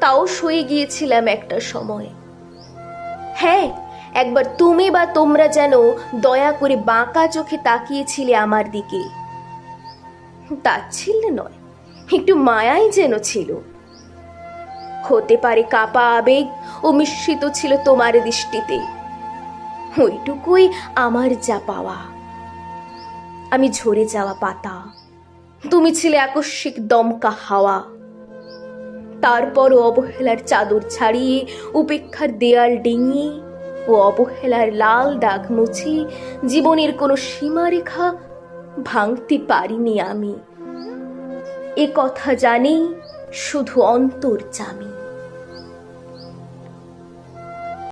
তাও সয়ে গিয়েছিলাম একটা সময়। হ্যাঁ একবার তুমি বা তোমরা যেন দয়া করে বাঁকা চোখে তাকিয়েছিলে আমার দিকে। তাচ্ছিল্য নয়, একটু মায়াই যেন ছিল। হতে পারে কাপা আবেগ ও মিশ্রিত ছিল তোমার দৃষ্টিতে। ওইটুকুই আমার যা পাওয়া। আমি ঝরে যাওয়া পাতা। তুমি ছিলে আকস্মিক দমকা হাওয়া। তারপরও অবহেলার চাদর ছাড়িয়ে, উপেক্ষার দেয়াল ডিঙিয়ে ও অবহেলার লাল দাগ মুছে জীবনের কোনো সীমারেখা ভাঙতে পারিনি আমি। এ কথা জানি শুধু অন্তর জামি